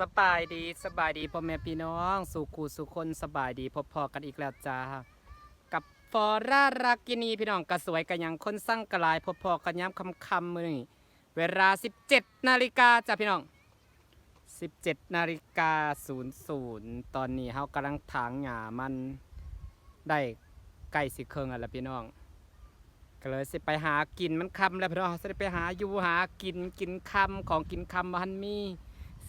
สบายดีสบายดีพ่อแม่พี่น้อง สู่คูสู่คนสบายดีพบพอกันอีกแล้วจ้า กับฟอร่ารากินีพี่น้องกระสวยกันยังคนสร้างกระลายพบพอกันย้ำคำคำมือนี่เวลา 17นาฬิกาจ้าพี่น้อง 17นาฬิกา00 ตอนนี้เฮากำลังถางหญ้ามันได้ใกล้สิเครื่องแล้วพี่น้องก็เลยสิไปหากินมันคำแล้วพี่น้องสิได้ไปหาอยู่หากินกินคำของกินคำมันมี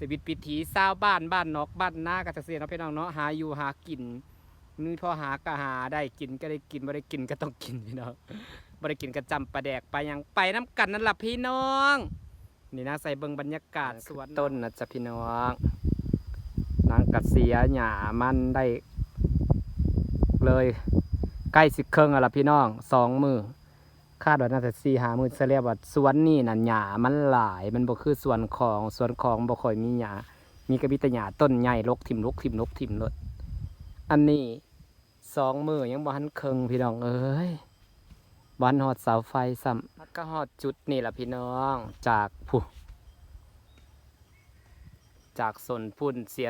ชีวิตปิถีชาบ้านบ้านนอกบ้านนาก็จะเสียเนาะพี่น้องเนาะหาอยู่หากินมีพอหาก็หาได้กินก็ได้กินไม่ได้กินก็ต้องกินพี่น้องไม่ได้กินก็จำปลาแดกไปยังไปน้ำกันนั่นแหละพี่น้องนี่นะใส่เบิงบรรยากาศสวนต้นนะจ๊ะพี่น้องนางกระเสียหญ้ามันได้ เลยใกล้สิเครื่องแล้วล่ะพี่น้องสองมือ คาดว่าน่าจะสี่หามือเสเรียกว่าสวนนี่น่ะหญ้ามันหลาย มันบ่คือสวนของสวนของบ่ค่อยมีหญ้ามีกระบิตหญ้าต้นใหญ่ลกถิ่มลกถิ่มลกถิ่มรถอันนี้สองมือยังบ่ทันเคิงพี่น้องเอ้ยบ้านหอดเสาไฟซ้ำก็หอดจุดนี่แหละพี่น้องจากผู้จากสนพุ่นเสีย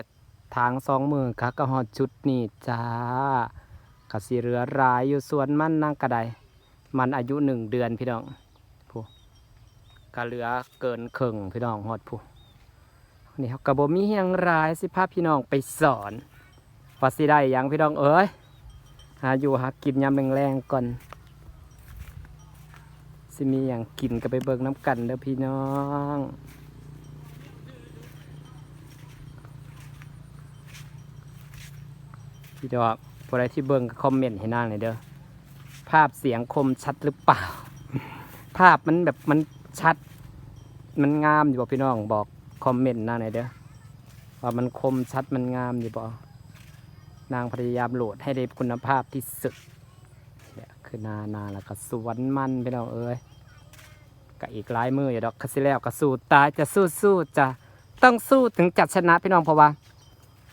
ทางสองมือค่ะก็หอดจุดนี่จ้ากระสิเหลือรายอยู่สวนมันนั่งกระได มันอายุหนึ่งเดือนพี่น้องผู้ก็เหลือเกินครึ่งพี่น้องหอดผู้นี่เขากระบมีหยังรายสิพาพพี่น้องไปสอนว่าสิได้ยังพี่น้องเอ้ยหาอยู่หากินยามแรงๆก่อนสิมีอย่างกินก็ไปเบิกน้ำกันเด้อพี่น้องพี่ดอกผู้ใดที่เบิ่งก็คอมเมนต์ให้นางหน่อยเด้อ ภาพเสียงคมชัดหรือเปล่า ภาพมันแบบมันชัด มันงามอยู่บ่พี่น้องบอกคอมเมนต์นางหนเด้อว่ามันคมชัดมันงามอยู่บ่นางพยายามโหลดให้ได้คุณภาพที่สุดเนี่ยคือนานาแล้วก็สวนมันพี่น้องเอ้ยก็อีกหลายมืออยู่ดอกคาสิแล้วก็สู้ตายจะสู้สู้จะต้องสู้ถึงจัดชนะพี่น้องเพราะว่า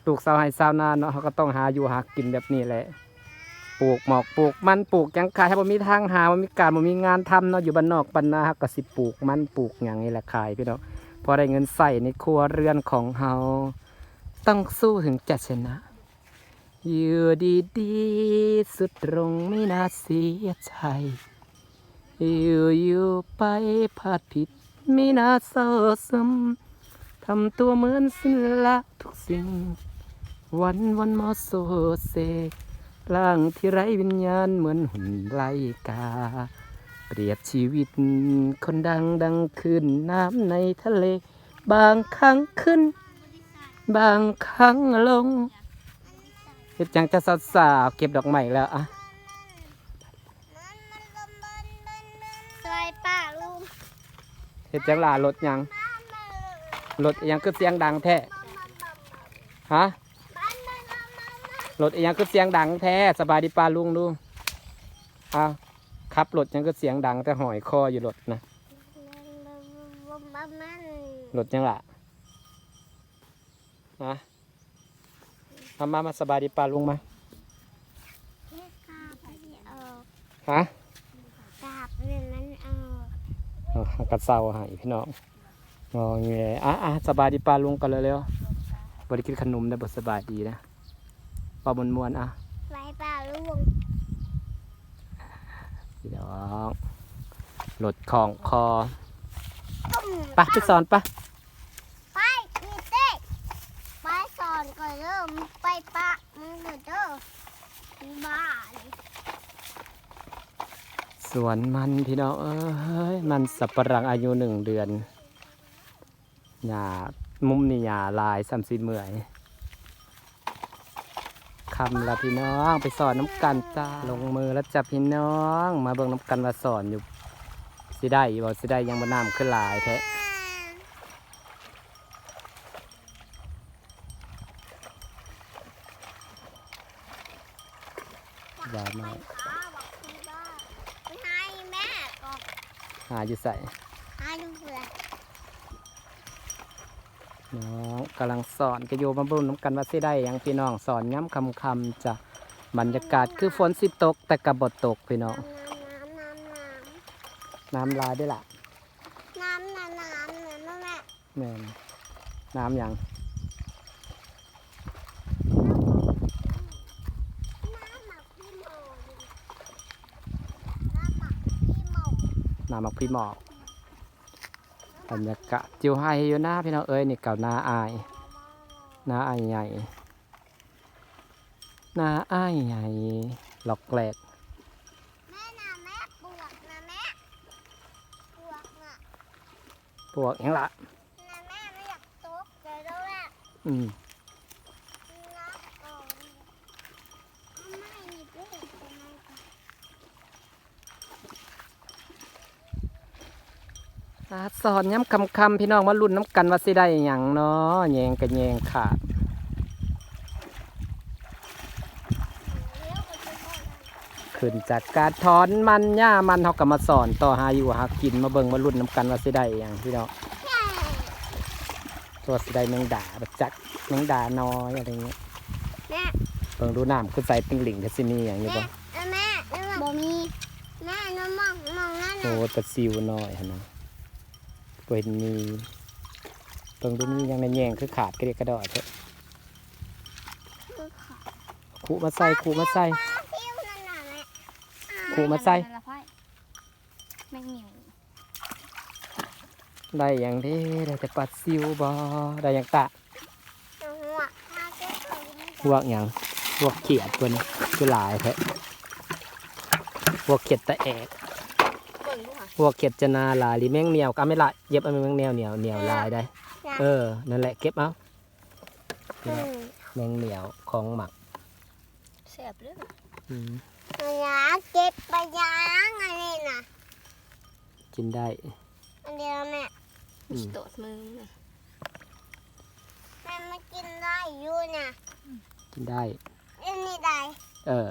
ลูกสาวให้สาวนาเนาะเขาก็ต้องหาอยู่หากินแบบนี้แหละ ปลูกหมอกปลูกมันปลูกยังขายถ้าบ่มีทางหาบ่มีการบ่มีงานทำเนาะอยู่บ้านนอกบ้านนาก็สิปลูกมันปลูกหยังนี่แหละขายพี่น้องพอได้เงินใส่ในครัวเรือนของเฮาต้องสู้ถึงจะชนะ อยู่ดีๆสุดตรงไม่น่าเสียใจอยู่อยู่ไปพลาดผิดไม่น่าเศร้าซึมทำตัวเหมือนสิ้นละทุกสิ่ง วันวันมอโซเซ ร่างที่ไร้วิญญาณเหมือนหุ่นไล่กา เปรียบชีวิตคนดังดังขึ้นน้ำในทะเล บางครั้งขึ้น บางครั้งลงเฮ็ดจังจะสาวสาวๆเก็บดอกไม้แล้วอะซอยป้าลุงเฮ็ดจังหลารถยังรถยังคือเสียงดังแท้ฮะ รถอิหยังคือเสียงดังแท้สบายดีปลาลุงดูอะขับรถยังก็เสียงดังแต่หอยคออยู่รถนะรถยังล่ะนะมามามาสบายดีปลาลุงมาฮะกาบเนี่ยมันเอาเอากระเซาใหายพี่น้องงอแงอะอะสบายดีปลาลุงกันเร็วๆบริกินขนมได้บสบายดีนะ ปลามวนมวนๆอะไว้ป้าลุงพี่น้องรถของคอตุ้มไปไปสอนปะไปนี่เต้ไปสอนก่อนเริ่มไปปะมึงเด้อบ้าเลยสวนมันพี่น้องเอ้ยมันสับปะรังอายุหนึ่งเดือนหญ้ามุมนี่หญ้าลายสามสีเมื่อย คำละพี่น้องไปสอนน้ำกันจ้าลงมือแล้วจับพี่น้อง มาเบิ่งน้ำกันว่าสอนอยู่สิได้อยู่บ่สิได้ยังบ่น้ำขึ้นหลายแท้อย่ามาขาบอกคุณบ้าไปให้แม่ก็หาอยู่ใส่ให้ลูกเสือ น้องกำลังสอนก็อยู่บำรุงน้ำกันว่าสิได้ยังพี่น้องสอนย้ำคำคำจ้ะบรรยากาศคือฝนสิตก แต่กระบดตกพี่น้อง น้ำลายด้วยล่ะน้ำน้ำน้ำน้ำน้ำแม่แม่น้ำยังน้ำหมักพี่หมอก บรรยากาศจิวไฮอยู่หน้าพี่น้องเอ้ยนี่เก่านาอายนาอายใหญ่นาอายใหญ่หลอกแกลกแม่น่ะแม่ปวกนะแม่ปวกน่ะพวกเองละนะแม่ไม่อยากตกใจแล้วแหละอืม นับก่อนเอาไม่นี่เด็กทำไมก่อน อาสอนย้ำคำคำๆพี่น้องมารุ่นน้ำกันว่าสิได้หยังเนาะแยงกันแยงขาดเลี้ยวไปที่พ่อนั่นขึ้นจากการถอนมันหญ้ามันเขาก็มาสอนต่อหาอยู่หากินมาเบิ่งมารุ่นน้ำกันว่าสิได้หยังพี่น้องแม่ตัวสิได้แมงดาแบบจักแมงดาน้อยอะไรเงี้ยแม่เบิ่งดูน้ำคือใส่เป็นหลิงก็สิมีอย่างนี้บ่แม่แม่บ่มีแม่น้องมองมองนั่นโอ้น่ะแตะซิวน้อยหั่นนะบ่ เห็นมีเบิ่งดูมีหยังในแยงคือขาดกระเดะกระดอเถอะคือขาคุมาใส่คุมาใส่ปลาซิวนั่นน่ะแม่อ่าขู่มาใส่แม่งเหนียวได้อย่างเด้ได้แต่ปลาซิวบ่ได้อย่างตะหัวมาเก็บของนี่พวกหยังพวกเขียดตัวนี้คือหลายแท้พวกเขียดตะแอกเบิ่งดูค่ะ พวกเขียดจะนาหลายหรือแมงเหนียวก็ไม่ละเย็บเอาแมงเหนียวเหนียวเหนียวลายได้ เออ นั่นแหละเก็บเอาอืมแมงเหนียวของหมักเสียบเรื่องอืมระยะเก็บไปยางอันนี้น่ะกินได้ อันเดียวแม่อืมโดดมือน่ะแม่มากินได้อยู่น่ะกินได้เล่นนี่ได้ เออ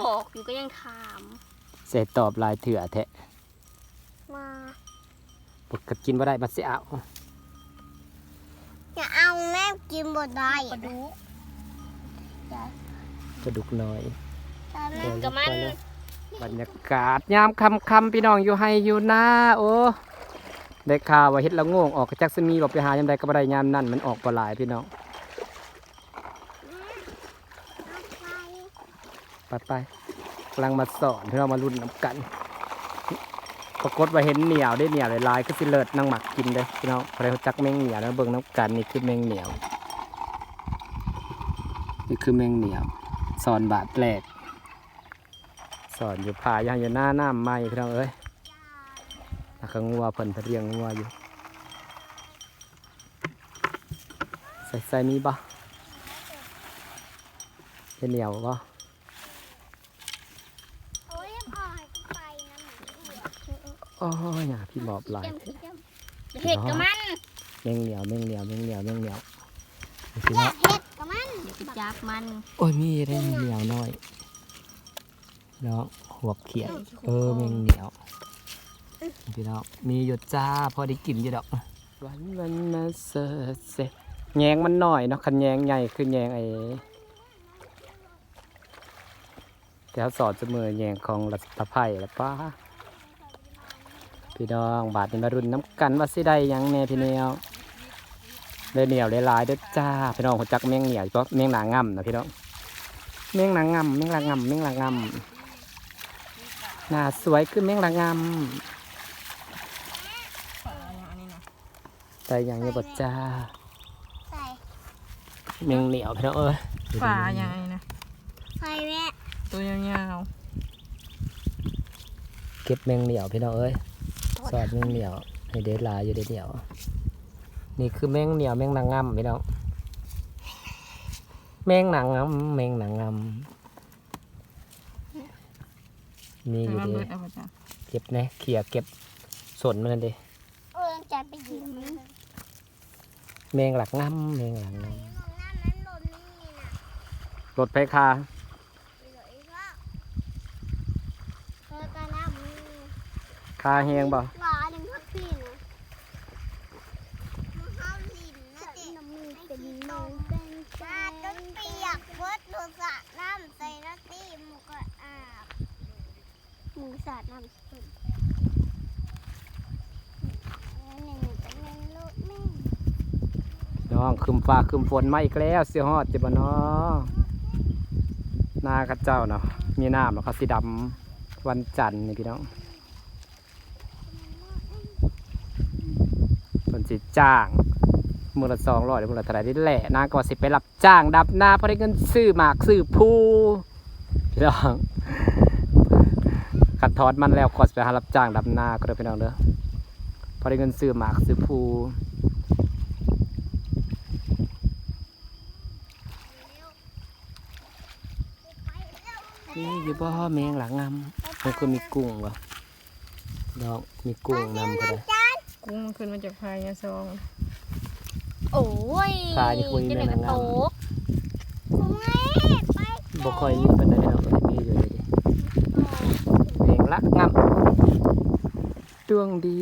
บอกอยู่ก็ยังถาม เสร็จตอบลายเถื่อแทะ มาปกกินว่าได้บัดเสียเอาอย่าเอาแม่กินบ่ได้ปลาดุกระดูกน้อยแต่แม่เดี๋ยวกับมันไปแล้วบรรยากาศยามคำคำๆพี่น้องอยู่ให้อยู่หน้าโอ้ได้ข่าวว่าเฮ็ดละโง่งออกกระจักสมีบอกไปหายามใดก็บ่ได้ยามนั่นมันออกปลาหลายพี่น้องเอาไปไปไปกำลังมาสอนพี่น้องมารุ่นน้ำกัน ปรากฏว่าเห็นเหนียวได้เหนียวหลายๆก็สิเลิศนั่งหมักกินเลยพี่น้องใครจักแมงเหนียวแล้วเบิ่งน้ำกันนี่คือแมงเหนียว นี่คือแมงเหนียวสอนบาทแปลกสอนอยู่ผายางอยู่หน้าน้ำไม้พี่น้องเอ้ยแล้วก็งัวเพิ่นเพิ่นเลี้ยงงัวอยู่ ใส่ใส่มีบ่เป็นเหนียวบ่โอ้ยยังอ่อยก็ไปนะหมูเผื อกโอ้ยอย่าพี่หมอบหลายเห็ดกับมันแมงเหนียวแมงเหนียวแมงเหนียวแมงเหนียวนี่พี่แม่เนาะเห็ดกับมันเดี๋ยวไปจับมันโอ้ยมีได้แมงเหนียวน้อยเนาะหัวเขียดเออแมงเหนียวพี่น้องมีอยู่จ้าพอได้กินอยู่ดอกวันวันมาเสดเสร็จแยงมันหน่อยเนาะคันแยงใหญ่คือแยงไอ้แต่เขาสอนเสมอแยงของรัตไผ่ละป้า พี่น้องบาทนี้มารุ่นน้ำกันว่าสิได้หยังแน่พี่เนียวเลยเหนียวเลยลายๆเด้อจ้าพี่น้องหัวจักแมงเหนียวเพราะแมงหนางำนะพี่น้องแมงหนางำแมงลางำแมงลางำหน้าสวยคือแมงลางำแต่อย่างนี้บดจ้าใส่แมงเหนียวพี่น้องเอ้ยฝาใหญ่นะใส่แม่ตัวยาวเก็บแมงเหนียวพี่น้องเอ้ย สอดแมงเหนียวให้เด็ดลายอยู่เด็ดเหนียว นี่คือแมงเหนียวแมงนางงำพี่น้องแมงนางงำแมงนางงำมีๆอยู่แล้วเดีเบิดเอาไปจ้ะเก็บนะเขี่ยเก็บสนมันนั่นเดิเออจะไปหยิบมันแมงหลักงำแมงหลักงมองหน้ามันหล่นนี่น่ะำรถไฟคา ไปเลยว่าเออกระน้ำมือ คาแหงบ่หลาหนึ่งพักพี่นะมันเข้าลิ้นนะเจ๊น้ำมือเป็นนมเป็นชาจนเปียกเบิดดูสระน้ำใส่นาตีหมูก็อาบหมูสาดน้ำขึ้นหนึ่งเป็นเงินลูกแม่น้องคืมฟ้าคืมฝนมาอีกแล้วเสียฮอดจะบ่เนาะหน้ากระเจ้าเนาะมีน้ำแล้วเขาสีดำวันจันทร์นี่พี่น้อง สิจ้างมือละสองร้อยหรือมือละเท่าไรนี่แหละนางก็สิไปรับจ้างดับนาเพราะได้เงินซื้อหมากซื้อผู้พี่น้องขัดทอดมันแล้วก็สิไปหารับจ้างดับนาก็ได้พี่น้องเด้อเพราะได้เงินซื้อหมากซื้อผู้นี่อยู่บ่แมงหลังงำมันก็มีกุ้งวะดอกมีกุ้งนำก็ได้ กุ้งมันขึ้นมาจากพายาซอง โอ้ยปลานี่คุยจะแม่ได้กระนางโตงามกคุณแม่ไปบ่ค่อยมีปานใดเนาะมีอยู่เลยดิเพลงละงำดวงดี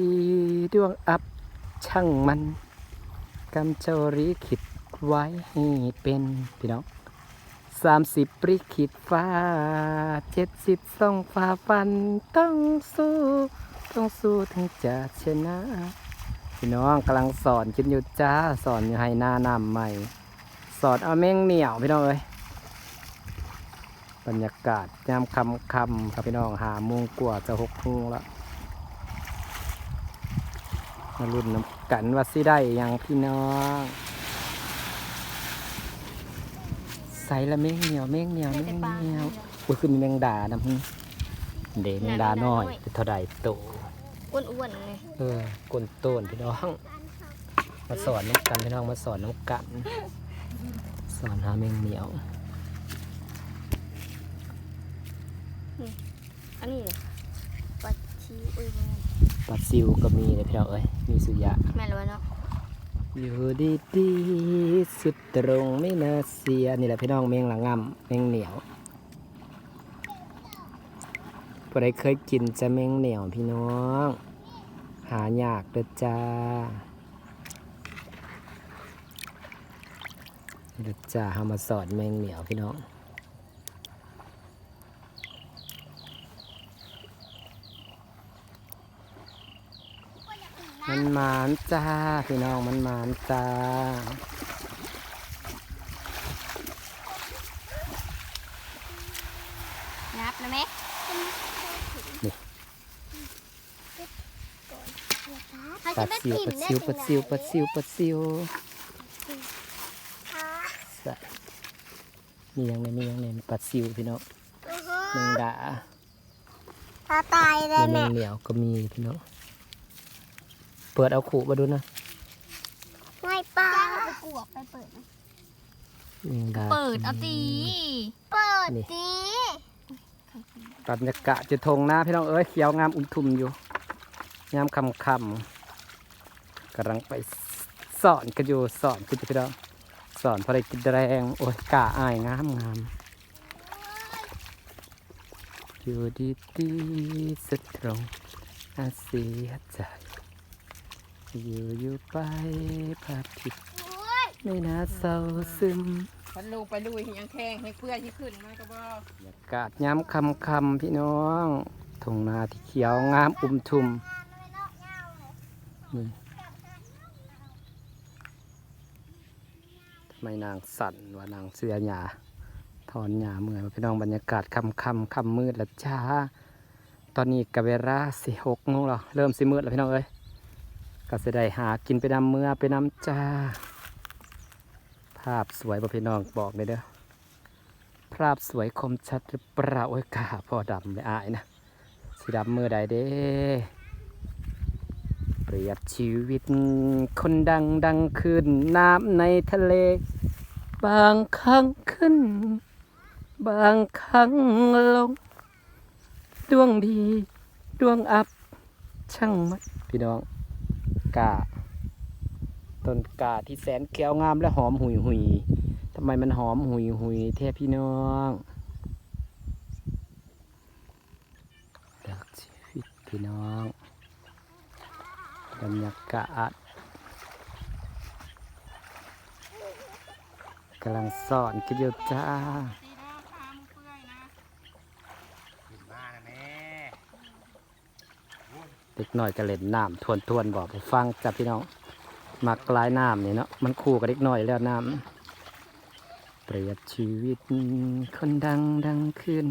ดวงอับช่างมันกำเจ้าริคิดไว้ให้เป็นพี่น้องสามสิบริคิดฟ้าเจ็ดสิบส่องฟ้าฟันต้องสู้ ต้องสู้ถึงจะชนะ พี่น้องกำลังสอนกินอยู่จ้า สอนอยู่ให้หน้านำใหม่ สอนเอาแมงเหนียวพี่น้องเอ้ยบรรยากาศยามคำคำๆครับพี่น้องหาโมงกว่าจะหกโมงแล้วมาลุ้นน้ำกันว่าสิได้หยังพี่น้องใส่ละเมงเหนียวเมงเหนียวเมงเหนียวอุ้ยคือมีแมงดานะฮึเดแมงดาน้อยเป็นเท่าใดโต อ้วนๆเลยเออกลนโตนพี่น้อง มาสอนน้ำกันพี่น้องมาสอนน้ำกัน สอนหาแมงเหนียวอันนี้เลยปลาชีอุ้ยแม่นปลาซิวก็มีเลยพี่น้องเอ้ยมีสุยะแม่นแล้วเนาะอยู่ดีดีๆสุดตรงไม่น่าเสียนี่แหละพี่น้องแมงหลังงำแมงเหนียว พอไดเคยกินจะแมงเหนียวพี่น้อง หายากเด้อจ้าเด้อจ้าเฮามาสอนแมงเหนียวพี่น้องมันหมานจ้า พี่น้องมันหมานจ้า นับนะแม่ เขา ปัจะดได้ซิวกินปัดซิวปัดซิวปัดซิวปัดซิวใส่มีหยังไงมีหยังไงปัดซิวพี่น้องแมงดาปลาตายเลแมยงแม่เหนียวก็มีพี่น้องเปิดเอาขู่มาดูนะไม่ปลาไปกวกไปเปิดแมงดาเปิดเอาตีเปิดนี่สิบรรยากาศจะทงหน้าพี่น้องเอ้ยเขียวงามอุ้มทุ่มอยู่งามคำคำ กำลังไปสอนกันอยู่สอนกันอยู่พี่น้องสอนพอได้กินแรงโอ้ยกาอายงามงามอยู่ดีดีๆสตรงอาเสียใจอยู่อยู่ไปพาทิตย์ไม่น่าเศร้าซึมพันลูกไปลุยยังแข้งให้เพื่อที่ขึ้นมาก็บอกบรรยากาศย้ำคำคำๆพี่น้องทงนาที่เขียวงามอุ้มทุ่มนี่ทำ ไม่นางสั่นว่านางเสือหยาถอนหยาเมื่อยมาพี่น้องบรรยากาศคำคำคำมืดแล้วจ้า ตอนนี้กับเวลาสี่หกโมงแล้วเริ่มสิมืดแล้วพี่น้องเอ้ยก็จะได้หากินไปนำเมื่อไปนำจ้า ภาพสวยบ่พี่น้องบอกเลยเด้อภาพสวยคมชัดหรือเปล่าโอ้ยกาพอดำไม่อายนะสีดำมือใดเด้ เปรียบชีวิตคนดังดังขึ้นน้ำในทะเล บางครั้งขึ้น บางครั้งลง ดวงดีดวงอับ ช่างมันพี่น้องกาต้นกาที่แสนเขียวงามและหอมหุยหุยทำไมมันหอมหุยหุยเทพพี่น้องรักชีวิตพี่น้อง บรรยากาศกำลังสอนกินอยู่จ้าเด็กหน่อยก็เล่นน้ำทวนทวนๆบอกไปฟังจับพี่น้องมักลายน้ำนี่เนาะมันคู่กับเด็กหน่อยแล้วน้ำเปรียบชีวิตคนดังดังขึ้น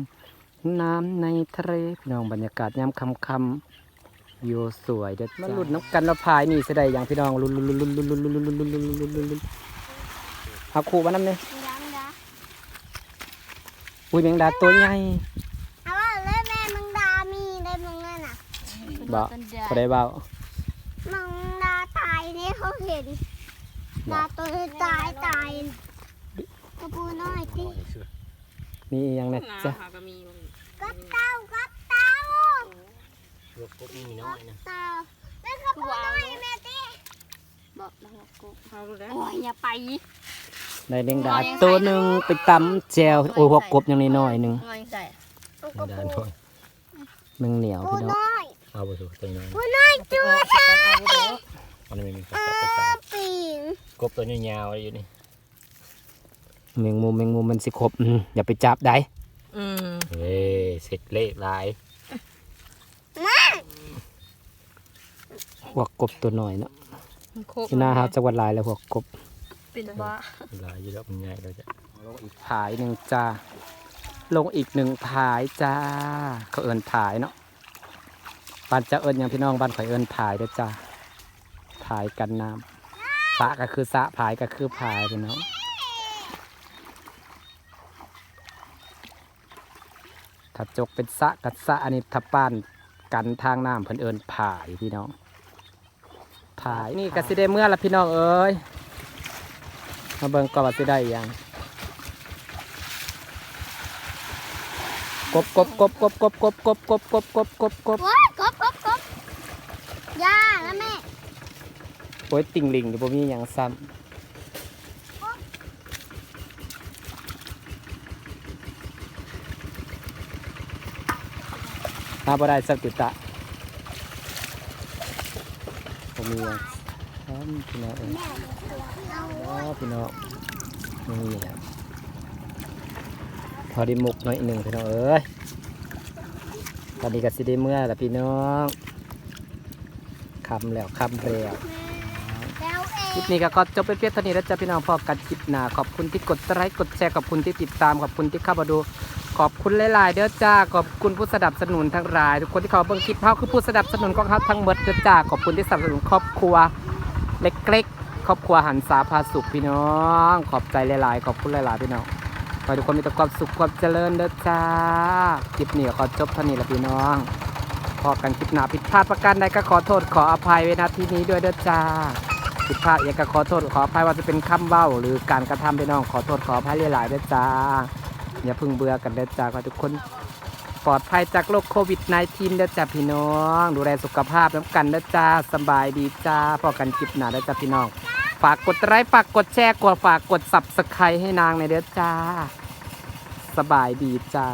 น้ำในทะเลพี่น้องบรรยากาศยามคำค โยสวยเด้อมาลุ้นน้ำกันล้วพายนี่สได้อย่างพี่น้องลุ้นลุ้นลุ้นลุ้นลุ้นลุ้นลุ้นลุ้นลุ้นลุ้นลุ้นลุ้นรุ่นเอาคู่มาน้ำเนี่ยอุ้ยแมงดาตัวใหญ่เอาว่าเลยแม่มึงดามีได้มึงนั่นน่ะบ่เป็ได้เบามึงดาตายนี่เขาเห็นดาตัวตายตายกระปูน้อยที่มีอย่างนะนจ๊ะก็มีอยู่กัดเต้ากั ลูกกบมีน้อยนะต้าเป็นกระปูน้อยแม่ตีบอกแล้วว่ากูเอาดูแล้วโอ้ยอย่าไปได้แมงดาตัวหนึ่งไปตำแจวโอ้ยหัวกบยังน้อยหนึ่งงอยใส่กระดานปูน้อยแมงเหนียวพี่น้องเอาไปถูกตัวน้อยปูน้อยจุดกันเอาดูแล้วมันไม่มีกเอจับไปใส่อปิงกบตัวนี้ยาวอยู่นี่แมงมุมแมงมุมมันสิครบอย่าไปจับได้เฮ้เสร็จเลขลาย หัวกบตัวน้อยเนาะมันโคกที่หน้าครับจังหวัดลายแล้วหัวกบเป็นบ้าลายอยู่แล้วมันใหญ่เราจะลงอีกผายหนึ่งจ้าลงอีกหนึ่งผายจ้าเขาเอินผายเนาะบ้านจะเอินอย่างพี่น้องบ้านข่อยเอินผายเด้อจ้าผายกันน้ำสระก็คือสระผายก็คือผายพี่น้องถ้าจกเป็นสระกับสระอันนี้ถ้าป้านกันทางน้ำเพิ่นเอินผายพี่น้อง ผายนี่ก็สิได้เมื่อละพี่น้องเอ้ยมาเบิ่งก่อนว่าสิได้อิหยังกบกบกบกบกบกบกบกบกบกบกบกบโอ้ยกบกบกบย่าแล้วแม่โอ้ยติ่งลิงอยู่บ่มีหยังซ้ำมาบ่ได้สักติดตะ บ่มีหยังซ้ำพี่น้องเอ้ยเอาอ๋อพี่น้องนี่แหละพอได้มุกหน่อยหนึ่งพี่น้องเอ้ยตอนนี้ก็สิได้เมื่อแล้วพี่น้องคำแล้วคำแล้วแล้วคลิปนี้ก็ขอจบไปเพียงเท่านี้แล้วจ้ะพี่น้องพอกันคลิปหน้าขอบคุณที่กดไลค์กดแชร์ขอบคุณที่ติดตามขอบคุณที่เข้ามาดู ขอบคุณหลายๆเด้อจ้า ขอบคุณผู้สนับสนุนทั้งหลาย ทุกคนที่เขาเบิ่งคลิปเฮาคือผู้สนับสนุนของเฮาทั้งหมดเด้อจ้า ขอบคุณที่สนับสนุนครอบครัว เล็กๆ ครอบครัวหันษาพาสุขพี่น้อง ขอบใจหลายๆ ขอบคุณหลายๆพี่น้องขอให้ทุกคนมีแต่ความสุขความเจริญเด้อจ้า คลิปนี้ขอจบเท่านี้ละพี่น้องพอกันคลิปหน้าผิดพลาดประการใดก็ขอโทษขออภัยไว้ณที่นี้ด้วยเด้อจ้าผิดพลาดเองก็ขอโทษขออภัยว่าจะเป็นคำเบ้าหรือการกระทำพี่น้องขอโทษขออภัยหลายๆด้วยจ้า อย่าพึ่งเบื่อกันเด้อจ้าขอทุกคนปลอดภัยจากโรคโควิด -19 เด้อจ้าพี่น้อง ดูแลสุขภาพน้ำกันเด้อจ้าสบายดีจ้าพอกันคลิปหน้าเด้อจ้าพี่น้อง ฝากกดไลค์ฝากกดแชร์กดฝากกดสับสไครให้นางในเด้อจ้า สบายดีจ้า